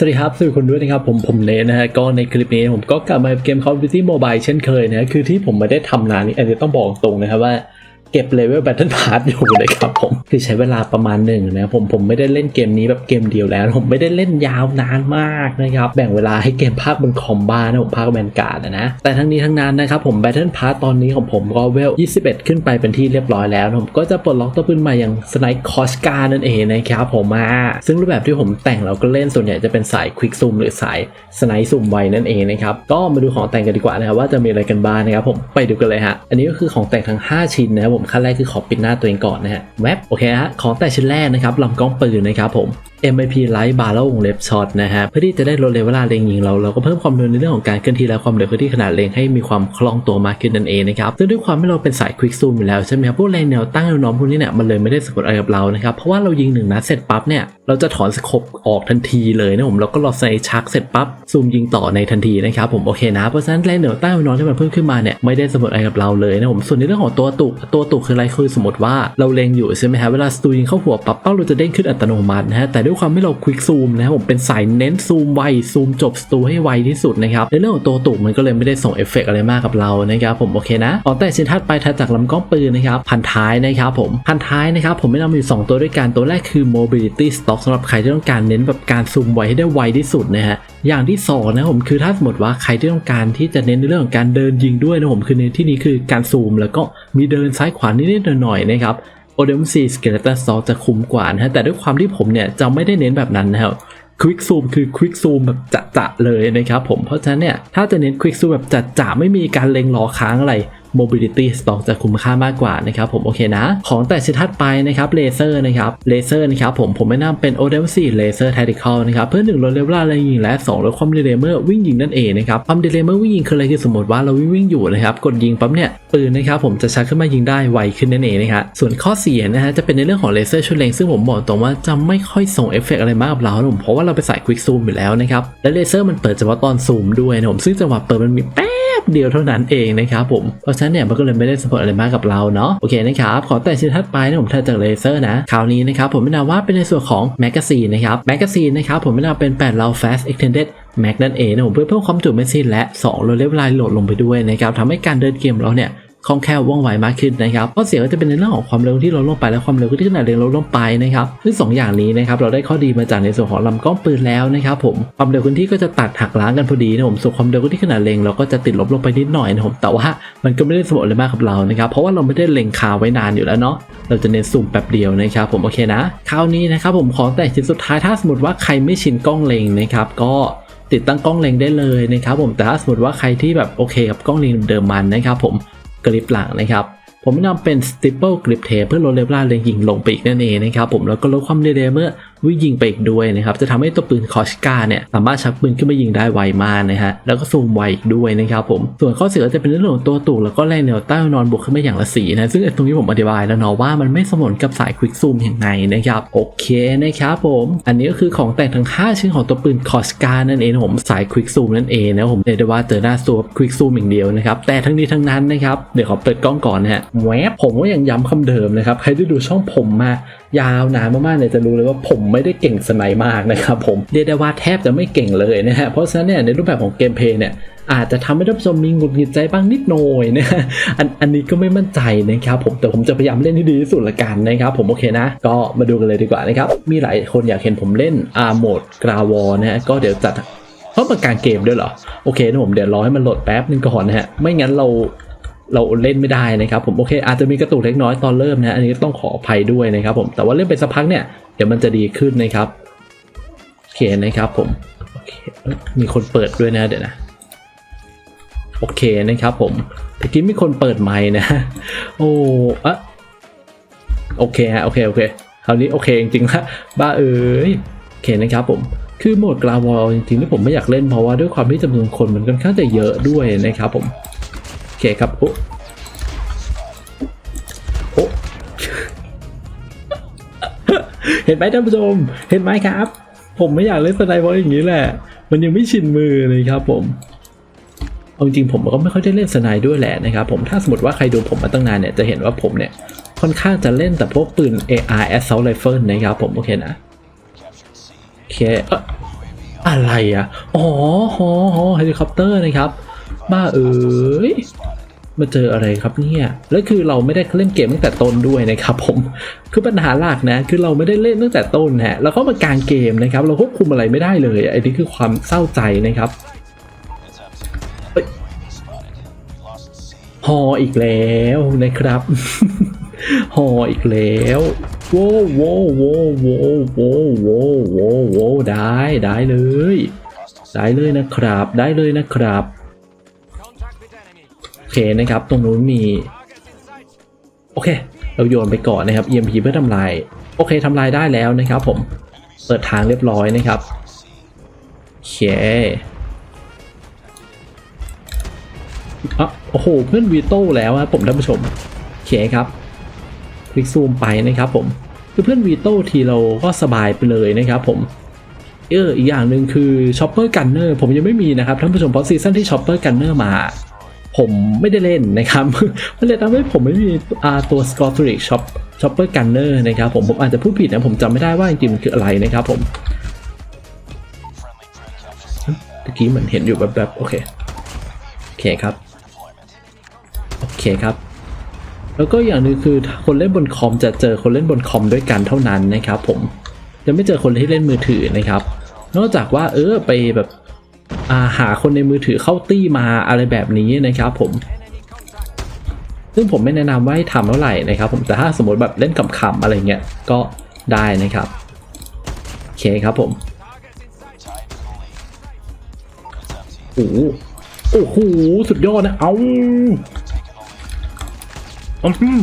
สวัสดีครับสวัสดีคนด้วยนะครับผมผมเนทนะฮะก็ในคลิปนี้ผมก็กลับมาเกม Call of Duty Mobile เช่นเคยนะฮะคือที่ผมไม่ได้ทำนานนี้อันนี้ต้องบอกตรงนะครับว่า เก็บเลเวล Battle Pass อยู่นะครับผม คือใช้เวลาประมาณหนึ่งนะผมผมไม่ได้เล่นเกมนี้แบบเกมเดียวแล้ว ผมไม่ได้เล่นยาวนานมากนะครับ แบ่งเวลาให้เกมภาคบนคอมบ้านนะผมภาคแมนการ์ดนะ แต่ทั้งนี้ทั้งนั้นนะครับผม Battle Pass ตอนนี้ของผมก็เวล 21 ขึ้นไปเป็นที่เรียบร้อยแล้ว ผมก็จะปลดล็อกตัวปืนใหม่อย่าง Snipe Koska นั่นเองนะครับผมมา ซึ่งรูปแบบที่ผมแต่งเราก็เล่นส่วนใหญ่จะเป็นสาย Quick Zoom หรือสาย Snipe Zoom ไวนั่นเองนะครับก็มาดูของแต่งกันดีกว่านะครับว่าจะมีอะไรกันบ้างนะครับผมไปดูกันเลยฮะอันนี้ก็คือของแต่งทั้ง 5 ชิ้นนะครับผมขั้นแรกคือขอปิดหน้าตัวเองก่อนนะฮะแว็บโอเคฮะของแต่ชิ้นแรกนะครับลำกล้องปืนนะครับผม MIP Light Barrel วงเล็บช็อตนะฮะเพื่อที่จะได้ลดเร็วเวลาเล็งยิงเราเราก็เพิ่มความเร็วในเรื่องของการเคลื่อนที่และความเร็วเคลื่อที่ขนาดเล็งให้มีความคล่องตัวมากขึ้นนั่นเองนะครับซึ่งด้วยความที่เราเป็นสาย Quick Zoom อยู่แล้วใช่ไหมครับพวกแรงแนวตั้งแนวน้อมพวกนี้เนี่ยมันเลยไม่ได้สะกดอะไรกับเรานะครับเพราะว่าเรายิงหนึ่งนัดเสร็จปั๊บเนี่ยเราจะถอนสโคปออกทันทีเลยนะผมแล้วก็รอใส่ชักเสร็จปั๊บซูมยิงต่อในทันทีนะครับผมโอเคนะเพราะฉะนั้นแรงแนวตั้งแนวน้มที่มันเพิ่มขึ้นมาเนี่ยไม่ได้สะกดอะไรกับเราเลยนะผมส่วนในเรื่องของตัวตุกตัวตุกคืออะไรคือสมมติว่าเราเล็งอยู่ใช่ไหมฮะเวลาสตูยิงเข้าหัวปั๊บเป้าเราจะเด้งขึ้นอัตโนมัตินะฮะแต่ด้วยความที่เราควิกซูมนะครับผมเป็นสายเน้นซูมไวซูมจบสตูให้ไวที่สุดนะครับในเรื่องของตัวตุกมันก็เลยไม่ได้ส่งเอฟเฟกต์อะไรมากกับเรานะครับผมโอเคนะขอแต่ชิ้นถัดไปถัดจากลำกล้องปืนนะครับพันท้ายนะครับผมพันท้ายนะครับผมไม่นำอยู่สองตัวด้วยกันตัวแรกคือ mobility stock สำหรับใครที่ต้องการเน้นแบบการซูมไวให้ได้ไวที่สุดนะฮะอย่างที่สองนะผมคือถ้าสมมติว่าใครที่ต้องการที่จะเน้นในเรื่องของการเดินยิงด้วยนะผมคือในที่นี้คือการซูมแล้วก็มีเดินซ้ายขวานิดๆหน่อยๆนะครับ o d e m c Skeleton Stock จะคุ้มกว่านะฮะแต่ด้วยความที่ผมเนี่ยจะไม่ได้เน้นแบบนั้นนะครับควิกซูมคือควิกซูมแบบจะๆเลยนะครับผมเพราะฉะนั้นเนี่ยถ้าจะเน้นควิกซูมแบบจะๆไม่มีการเล็งรอค้างอะไร Mobility Stock จะคุ้มค่ามากกว่านะครับผมโอเคนะ ของแต่ชิ้นถัดไปนะครับเลเซอร์นะครับเลเซอร์นะครับผมผมแนะนำเป็น o d e m c Laser Tactical นะครับเพื่อหนึ่งลดเร็วเวลาแรงยิงและสองลดความเดเลเมื่อวิ่งยิงนั่นเองนะครับความเดเลเมื่อวิ่งยิงคืออะไรคือสมมติว่าเราวิ่งวิ่งอยู่นะครับกดยิงปั๊บเนี่ยปืนนะครับผมจะชักขึ้นมายิงได้ไวขึ้นนั่นเองนะครับส่วนข้อเสียนะฮะจะเป็นในเรื่องของเลเซอร์ช่วยเล็งซึ่งผมบอกตรงว่าจะไม่ค่อยส่งเอฟเฟกอะไรมากกับเราผมเพราะว่าเราไปใส่ Quick Zoom อยู่แล้วนะครับและเลเซอร์มันเปิดเฉพาะตอนซูมด้วยนะผมซึ่งจังหวะเปิดมันมีแป๊บเดียวเท่านั้นเองนะครับผมเพราะฉะนั้นเนี่ยมันก็เลยไม่ได้สปอร์ตอะไรมากกับเราเนาะโอเคนะครับขอแต่ชิ้นถัดไปนะผมเธอจากเลเซอร์นะคราวนี้นะครับผมไม่นาว่าเป็นในส่วนของแมกกาซีนนะครับแมกกาซีนนะครับผมไม่นาเป็น8เรา fast extended mag นั่นเองนะผมเพื่อเพิ่มความจุแมกกาซีนและ2ลดเลเวลาโหลดลงไปด้วยนะครับทำให้การเดินเกมเราเนี่ย คล่องแคล่วว่องไวมากขึ้นนะครับข้อเสียก็จะเป็นในเรื่องของความเร็วที่ลดลงไปและความเร็วที่ขนาดเร็วลดลงไปนะครับซึ่งสองอย่างนี้นะครับเราได้ข้อดีมาจากในส่วนของลำกล้องปืนแล้วนะครับผมความเร็วพื้นที่ก็จะตัดหักล้างกันพอดีนะผมส่วนความเร็วที่ขนาดเล็งเราก็จะติดลบลงไปนิดหน่อยนะผมแต่ว่ามันก็ไม่ได้สมบูรณ์เลยมากกับเรานะครับเพราะว่าเราไม่ได้เล็งคาไว้นานอยู่แล้วเนาะเราจะเน้นซูมแป๊บเดียวนะครับผมโอเคนะคราวนี้นะครับผมขอแต่ชิ้นสุดท้ายถ้าสมมติว่าใครไม่ชินกล้องเล็งนะครับก็ติดตั้งกล้องเล็งได้เลยนะครับผมแต่ถ้าสมมติว่าใครที่แบบโอเคกับกล้องเล็งเดิมมันนะครับผม กริปหลังนะครับ ผมนะนำเป็น Stipple Grip Tape เพื่อลดเลเวลาเล็งยิงลงไปอีกนั่นเองนะครับผมแล้วก็ลดความเร็วเมื่อ วิ่งยิงไปอีกด้วยนะครับจะทำให้ตัวปืนคอชกาเนี่ยสามารถชักปืนขึ้นมายิงได้ไวมากนะฮะแล้วก็ซูมไวอีกด้วยนะครับผมส่วนข้อเสียก็จะเป็นเรื่องของตัวตูกแล้วก็แรงแนวใต้นอนบวกขึ้นมาอย่างละสีนะซึ่งตรงนี้ผมอธิบายแล้วเนาะว่ามันไม่สมนกับสายควิกซูมอย่างไรนะครับโอเคนะครับผมอันนี้ก็คือของแต่งทั้ง 5 ชิ้นของตัวปืนคอชกานั่นเองผมสายควิกซูมนั่นเองนะผมเรียกได้ว่าเจอหน้าตัวควิกซูมอย่างเดียวนะครับแต่ทั้งนี้ทั้งนั้นนะครับเดี๋ยวขอเปิดกล้องก่อนนะฮะแวบผมก็ยังย้ำคำเดิมนะครับใครที่ดูช่องผมมายาวนานมากๆเนี่ยจะรู้เลยว่าผมไม่ได้เก่งสไนมากนะครับผมเรียกได้ว่าแทบจะไม่เก่งเลยนะฮะเพราะฉะนั้นเนี่ยในรูปแบบของเกมเพลย์เนี่ยอาจจะทำให้ท่านผู้ชมมีหงุดหงิดใจบ้างนิดหน่อยนะอันอันนี้ก็ไม่มั่นใจนะครับผมแต่ผมจะพยายามเล่นให้ดีที่สุดละกันนะครับผมโอเคนะ ก็มาดูกันเลยดีกว่านะครับมีหลายคนอยากเห็นผมเล่นอาร์โหมดกราวอนะฮะก็เดี๋ยวจัดเพราะมันกางเกมด้วยเหรอโอเคนะผมเดี๋ยวรอให้มันโหลดแป๊บนึงก่อนนะฮะไม่งั้นเราเราเล่นไม่ได้นะครับผมโอเคอาจจะมีกระตุกเล็กน้อยตอนเริ่มนะอันนี้ต้องขออภัยด้วยนะครับผมแต่ว่าเล่นไปสักพักเนี่ย ดี๋ยวมันจะดีขึ้นนะครับโอเคนะครับผมโอเคมีคนเปิดด้วยนะเดี๋ยวนะโอเคนะครับผมตะกี้มีคนเปิดไมค์นะ โอ้อะโอเคฮะโอเคโอเคคราวนี้โอเคจริงๆละบ้าเอ้ยโอเคนะครับผมคือโหมดกราวอลจริงๆที่ผมไม่อยากเล่นเพราะว่าด้วยความที่จำนวนคนมันค่อนข้างจะเยอะด้วยนะครับผมโอเคครับโอ้ เห็นไหมท่านผู้ชม เห็นไหมครับ ผมไม่อยากเล่นสไนเพราะอย่างนี้แหละ มันยังไม่ชินมือเลยครับผมเอาจริงๆผมก็ไม่ค่อยได้เล่นสไนด้วยแหละนะครับผมถ้าสมมติว่าใครดูผมมาตั้งนานเนี่ยจะเห็นว่าผมเนี่ยค่อนข้างจะเล่นแต่พวกปืน AR Assault Rifle นะครับผมโอเคนะโอเคเออะไรอะ อ๋อฮอฮอเฮลิคอปเตอร์นะครับ บ้าเอ๋ย มาเจออะไรครับเนี่ยแล้วคือเราไม่ได้เล่นเกมตั้งแต่ต้นด้วยนะครับผมคือปัญหาหลักนะ คือเราไม่ได้เล่นตั้งแต่ต้นฮะแล้วก็มากลางเกมนะครับ เราควบคุมอะไรไม่ได้เลยไอ้นี่คือความเศร้าใจนะครับฮออีกแล้วนะครับฮออีกแล้วโว้วโว้วโว้วโว้วโว้วโว้วโว้วโว้ได้ได้เลย ได้เลยนะครับ ได้เลยนะครับ อเคนะครับ ตรงนู้นมี โอเค เราโยนไปก่อนนะครับ EMP เพื่อทำลาย โอเคทำลายได้แล้วนะครับผม เปิดทางเรียบร้อยนะครับโอเคอะโอ้โห เพื่อนวีโต้แล้วครับผมท่านผู้ชมโอเคครับ คลิกซูมไปนะครับผม คือเพื่อนวีโต้ทีเราก็สบายไปเลยนะครับผมเอออีกอย่างหนึ่งคือช็อปเปอร์กันเนอร์ผมยังไม่มีนะครับท่านผู้ชมเพราะซีซั่นที่ช็อปเปอร์กันเนอร์มา ผมไม่ได้เล่นนะครับ มันเลยทำให้ผมไม่มีตัวสกอร์ทริกช็อปช็อปเปอร์กันเนอร์นะครับผมผมอาจจะพูดผิดนะผมจำไม่ได้ว่าจริงๆมันคืออะไรนะครับผมเมื่อกี้เหมือนเห็นอยู่แบบแบบๆโอเค โอเคครับ โอเคครับ แล้วก็อย่างหนึงคือคนเล่นบนคอมจะเจอคนเล่นบนคอมด้วยกันเท่านั้นนะครับผมจะไม่เจอคนที่เล่นมือถือนะครับ นอกจากว่าเออไปแบบ หาคนในมือถือเข้าตี้มาอะไรแบบนี้นะครับผม ซึ่งผมไม่แนะนำว่าให้ทำเท่าไหร่นะครับ ผมแต่ถ้าสมมติแบบเล่นกับคำอะไรเงี้ยก็ได้นะครับโอเคครับผมโอ้โหโอ้โหสุดยอดนะเอาอืม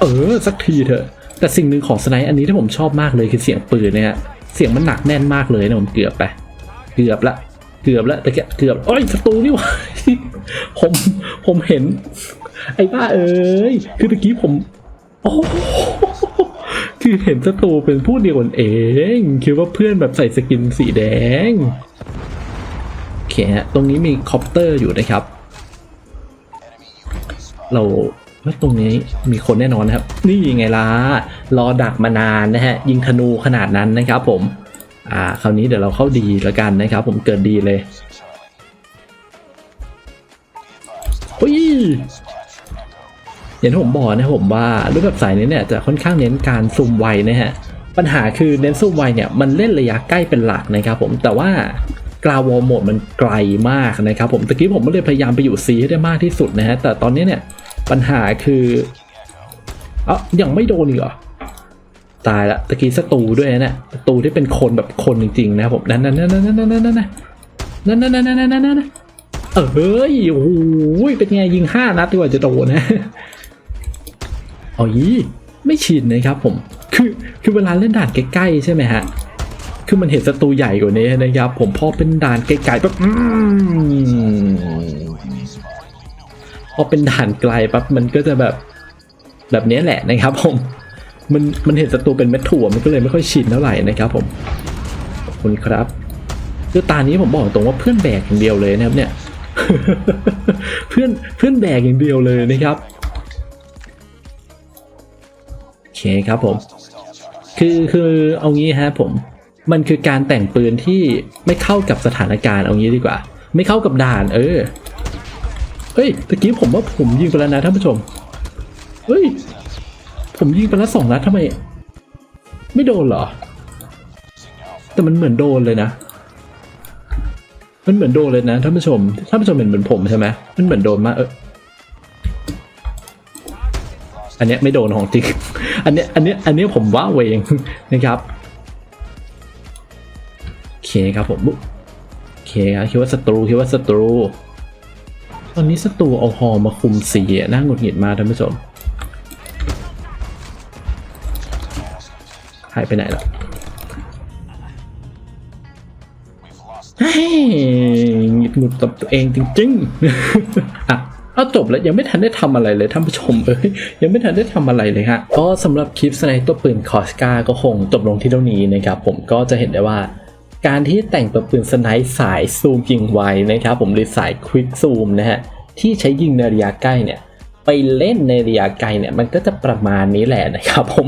เออสักทีเถอะ แต่สิ่งหนึ่งของสไนป์อันนี้ที่ผมชอบมากเลยคือเสียงปืนเนี่ยเสียงมันหนักแน่นมากเลยนะผมเกือบไป เกือบละ เกือบและแต่แกเกือบโอ้ยศัตรูนี่หว่าผมผมเห็น ไอ้บ้าเอ้ยคือตะกี้ผมโอ้โหคือเห็นศัตรูเป็นผู้เดียวกันเองคิดว่าเพื่อนแบบใส่สกินสีแดงโอเคฮะตรงนี้มีคอปเตอร์อยู่นะครับ เราว่าตรงนี้มีคนแน่นอนนะครับ นี่ไงล่ะรอดักมานานนะฮะ ยิงธนูขนาดนั้นนะครับผม อ่าคราวนี้เดี๋ยวเราเข้าดีแล้วกันนะครับ ผมเกิดดีเลยเฮ้ยอย่างที่ผมบอกนะผมว่ารูปแบบสายนี้เนี่ยจะค่อนข้างเน้นการซูมไวนะฮะปัญหาคือเน้นซูมไวเนี่ยมันเล่นระยะใกล้เป็นหลักนะครับผมแต่ว่ากราวอลโหมดมันไกลมากนะครับผมตะกี้ผมก็เลยพยายามไปอยู่ซีให้ได้มากที่สุดนะฮะแต่ตอนนี้เนี่ยปัญหาคือเอ้ายังไม่โดนอีกเหรอ ตายละตะกี้ศัตรูด้วยนะเนี่ยศัตรูที่เป็นคนแบบคนจริงๆนะครับผมนั่นนั่นนั่นนั่นนั่นนั่นนั่นนั่นนั่นนั่นนั่นนั่นนั่นเออเฮ้ยโอ้โหเป็นไงยิงห้านัดดีกว่าจะโดนนะอ๋อยี่ไม่ชินนะครับผมคือคือเวลาเล่นด่านใกล้ๆใช่ไหมฮะคือมันเห็นศัตรูใหญ่กว่านี้นะครับผมพอเป็นด่านไกลๆปั๊บพอเป็นด่านไกลปั๊บมันก็จะแบบแบบนี้แหละนะครับผม มันมันเห็นศัตรูเป็นเม็ดถั่วมันก็เลยไม่ค่อยชินเท่าไหร่นะครับผมขอบคุณครับคือตานี้ผมบอกตรงว่าเพื่อนแบกอย่างเดียวเลยนะครับเนี่ย เพื่อนเพื่อนแบกอย่างเดียวเลยนะครับโอเคครับผม คือคือเอางี้ฮะผม มันคือการแต่งปืนที่ไม่เข้ากับสถานการณ์เอางี้ดีกว่า ไม่เข้ากับด่าน เออเฮ้ยตะกี้ผมว่าผมยิงไปแล้วนะท่านผู้ชมเฮ้ย ผมยิงไปแล้วสองนัดทำไม ไม่โดนเหรอ แต่มันเหมือนโดนเลยนะ มันเหมือนโดนเลยนะท่านผู้ชมท่านผู้ชมเห็นเหมือนผมใช่ไหมมันเหมือนโดนมากเอออันเนี้ยไม่โดนของจริง อันเนี้ยอันเนี้ยอันเนี้ยผมว่าเวงนะครับโอเคครับผมโอเคครับคิดว่าศัตรูคิดว่าศัตรู ตอนนี้ศัตรูเอาฮอมาคุมสีน่าหงุดหงิดมากท่านผู้ชม หายไปไหนแล้วเฮ้ยหงุดหงิดกับตัวเองจริงๆ อะเอาจบแล้วยังไม่ทันได้ทำอะไรเลยท่านผู้ชมเอ้ยยังไม่ทันได้ทำอะไรเลยฮะก็สำหรับคลิปสไนตัวปืนคอสกาก็คงจบลงที่เท่านี้นะครับผมก็จะเห็นได้ว่า การที่แต่งตัวปืนสไนสายซูมยิงไวนะครับผมหรือสายควิกซูมนะฮะที่ใช้ยิงในระยะใกล้เนี่ย ไปเล่นในระยะไกลเนี่ยมันก็จะประมาณนี้แหละนะครับผม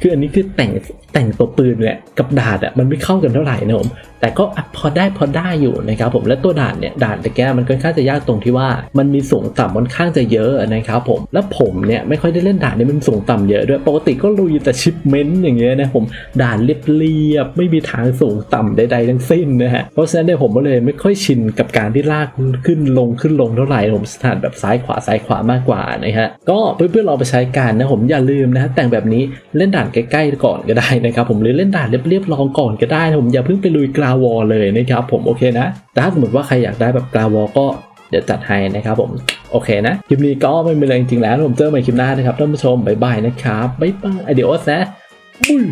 คืออันนี้คือแต่งแต่งตัวปืนเนี่ยกับดาดอะมันไม่เข้ากันเท่าไหร่นะผมแต่ก็พอได้พอได้อยู่นะครับผมและตัวดานเนี่ยดานตะแก้มันค่อนข้างจะยากตรงที่ว่ามันมีสูงต่ำค่อนข้างจะเยอะนะครับผมแล้วผมเนี่ยไม่ค่อยได้เล่นด่านนี้มันสูงต่ำเยอะด้วยปกติก็ลุยแต่ชิปเมนต์อย่างเงี้ยนะผมดานเรียบๆไม่มีทางสูงต่ำใดๆทั้งสิ้นนะฮะเพราะฉะนั้นเนี่ยผมก็เลยไม่ค่อยชินกับการที่ลากขึ้นลงขึ้นลงเท่าไหร่ผมสถานแบบซ้ายขวาซ้ายขวามากกว่านะฮะก็เพื่อนๆลองไปใช้กันนะผมอย่าลืมนะฮะแต่งแบบนี้เล่นด่านใกล้ๆก่อนก็ได้นะครับผมหรือเล่นด่านเรียบๆลองก่อนก็ได้นะผมอย่าเพิ่งไปลุยกราวอลเลยนะครับผมโอเคนะแต่ถ้าสมมติว่าใครอยากได้แบบกราวอลก็เดี๋ยวจัดให้นะครับผมโอเคนะ คลิปนี้ก็ไม่มีอะไรจริงๆแล้วผมเจอกันใหม่คลิปหน้านะครับท่านผู้ชมบ๊ายบายนะครับบ๊ายบายเดี๋ยวนะบุ้ย